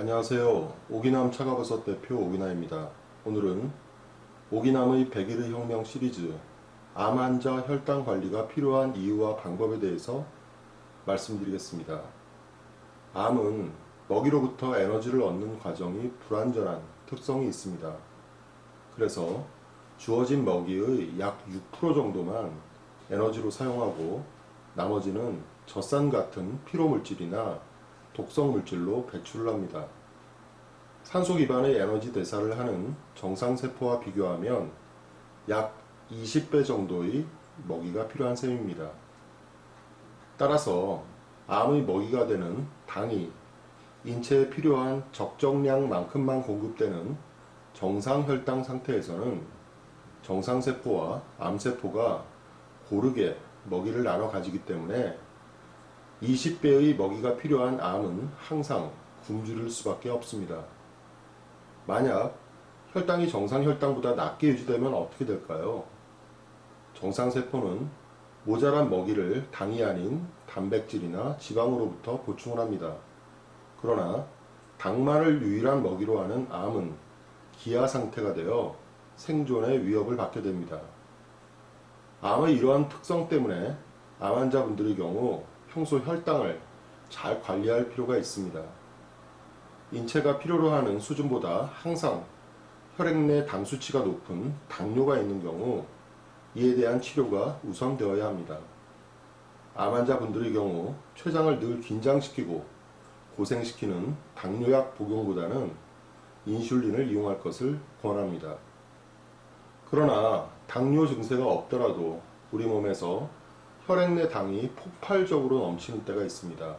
안녕하세요. 오기남 차가버섯 대표 오기남입니다. 오늘은 오기남의 100일의 혁명 시리즈 암 환자 혈당 관리가 필요한 이유와 방법에 대해서 말씀드리겠습니다. 암은 먹이로부터 에너지를 얻는 과정이 불완전한 특성이 있습니다. 그래서 주어진 먹이의 약 6% 정도만 에너지로 사용하고 나머지는 젖산 같은 피로 물질이나 독성 물질로 배출을 합니다. 산소 기반의 에너지 대사를 하는 정상 세포와 비교하면 약 20배 정도의 먹이가 필요한 셈입니다. 따라서 암의 먹이가 되는 당이 인체에 필요한 적정량만큼만 공급되는 정상 혈당 상태에서는 정상 세포와 암 세포가 고르게 먹이를 나눠 가지기 때문에 20배의 먹이가 필요한 암은 항상 굶주릴 수밖에 없습니다. 만약 혈당이 정상 혈당보다 낮게 유지되면 어떻게 될까요? 정상 세포는 모자란 먹이를 당이 아닌 단백질이나 지방으로부터 보충을 합니다. 그러나 당만을 유일한 먹이로 하는 암은 기아 상태가 되어 생존의 위협을 받게 됩니다. 암의 이러한 특성 때문에 암 환자분들의 경우 평소 혈당을 잘 관리할 필요가 있습니다. 인체가 필요로 하는 수준보다 항상 혈액 내 당 수치가 높은 당뇨가 있는 경우 이에 대한 치료가 우선되어야 합니다. 암 환자분들의 경우 췌장을 늘 긴장시키고 고생시키는 당뇨약 복용보다는 인슐린을 이용할 것을 권합니다. 그러나 당뇨 증세가 없더라도 우리 몸에서 혈액 내 당이 폭발적으로 넘치는 때가 있습니다.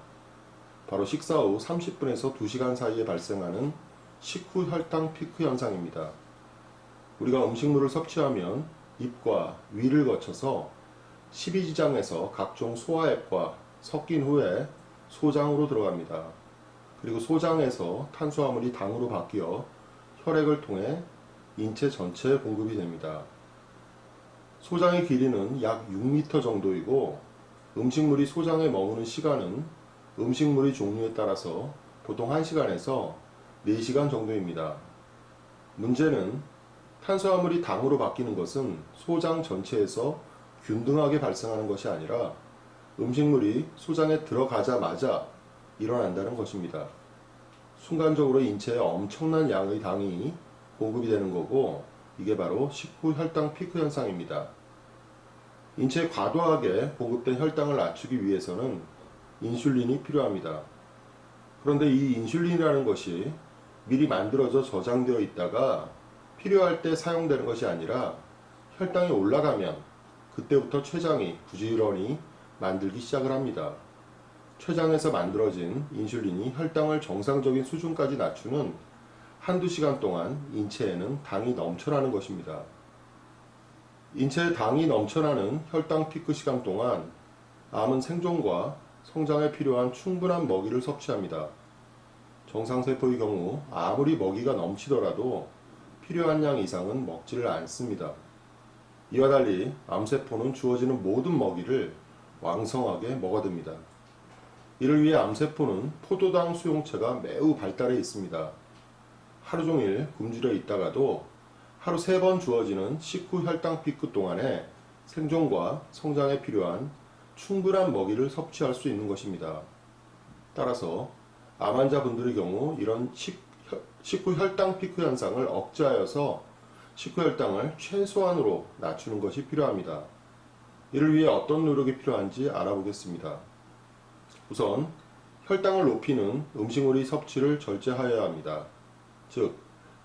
바로 식사 후 30분에서 2시간 사이에 발생하는 식후 혈당 피크 현상입니다. 우리가 음식물을 섭취하면 입과 위를 거쳐서 십이지장에서 각종 소화액과 섞인 후에 소장으로 들어갑니다. 그리고 소장에서 탄수화물이 당으로 바뀌어 혈액을 통해 인체 전체에 공급이 됩니다. 소장의 길이는 약 6m 정도이고 음식물이 소장에 머무는 시간은 음식물의 종류에 따라서 보통 1시간에서 4시간 정도입니다. 문제는 탄수화물이 당으로 바뀌는 것은 소장 전체에서 균등하게 발생하는 것이 아니라 음식물이 소장에 들어가자마자 일어난다는 것입니다. 순간적으로 인체에 엄청난 양의 당이 공급이 되는 거고 이게 바로 식후 혈당 피크 현상입니다. 인체에 과도하게 공급된 혈당을 낮추기 위해서는 인슐린이 필요합니다. 그런데 이 인슐린이라는 것이 미리 만들어져 저장되어 있다가 필요할 때 사용되는 것이 아니라 혈당이 올라가면 그때부터 췌장이 부지런히 만들기 시작을 합니다. 췌장에서 만들어진 인슐린이 혈당을 정상적인 수준까지 낮추는 한두 시간 동안 인체에는 당이 넘쳐나는 것입니다. 인체에 당이 넘쳐나는 혈당 피크 시간 동안 암은 생존과 성장에 필요한 충분한 먹이를 섭취합니다. 정상세포의 경우 아무리 먹이가 넘치더라도 필요한 양 이상은 먹지를 않습니다. 이와 달리 암세포는 주어지는 모든 먹이를 왕성하게 먹어듭니다. 이를 위해 암세포는 포도당 수용체가 매우 발달해 있습니다. 하루 종일 굶주려 있다가도 하루 세 번 주어지는 식후 혈당 피크 동안에 생존과 성장에 필요한 충분한 먹이를 섭취할 수 있는 것입니다. 따라서 암 환자분들의 경우 이런 식후 혈당 피크 현상을 억제하여서 식후 혈당을 최소한으로 낮추는 것이 필요합니다. 이를 위해 어떤 노력이 필요한지 알아보겠습니다. 우선 혈당을 높이는 음식물의 섭취를 절제하여야 합니다. 즉,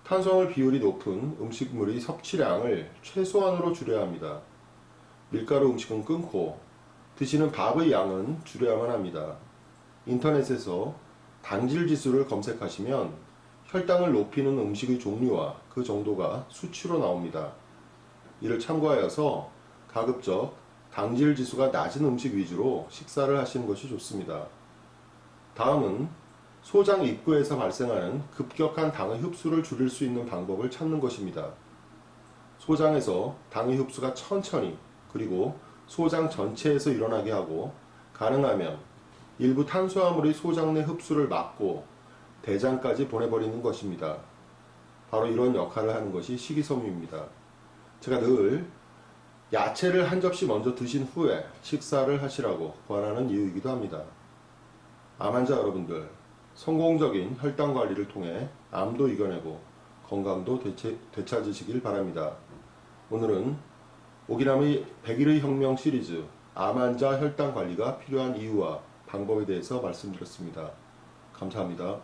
탄수화물 비율이 높은 음식물의 섭취량을 최소한으로 줄여야 합니다. 밀가루 음식은 끊고 드시는 밥의 양은 줄여야만 합니다. 인터넷에서 당질 지수를 검색하시면 혈당을 높이는 음식의 종류와 그 정도가 수치로 나옵니다. 이를 참고하여서 가급적 당질 지수가 낮은 음식 위주로 식사를 하시는 것이 좋습니다. 다음은 소장 입구에서 발생하는 급격한 당의 흡수를 줄일 수 있는 방법을 찾는 것입니다. 소장에서 당의 흡수가 천천히 그리고 소장 전체에서 일어나게 하고 가능하면 일부 탄수화물의 소장 내 흡수를 막고 대장까지 보내버리는 것입니다. 바로 이런 역할을 하는 것이 식이섬유입니다. 제가 늘 야채를 한 접시 먼저 드신 후에 식사를 하시라고 권하는 이유이기도 합니다. 암 환자 여러분들, 성공적인 혈당 관리를 통해 암도 이겨내고 건강도 되찾- 되찾으시길 바랍니다. 오늘은 오기남의 100일의 혁명 시리즈 암 환자 혈당 관리가 필요한 이유와 방법에 대해서 말씀드렸습니다. 감사합니다.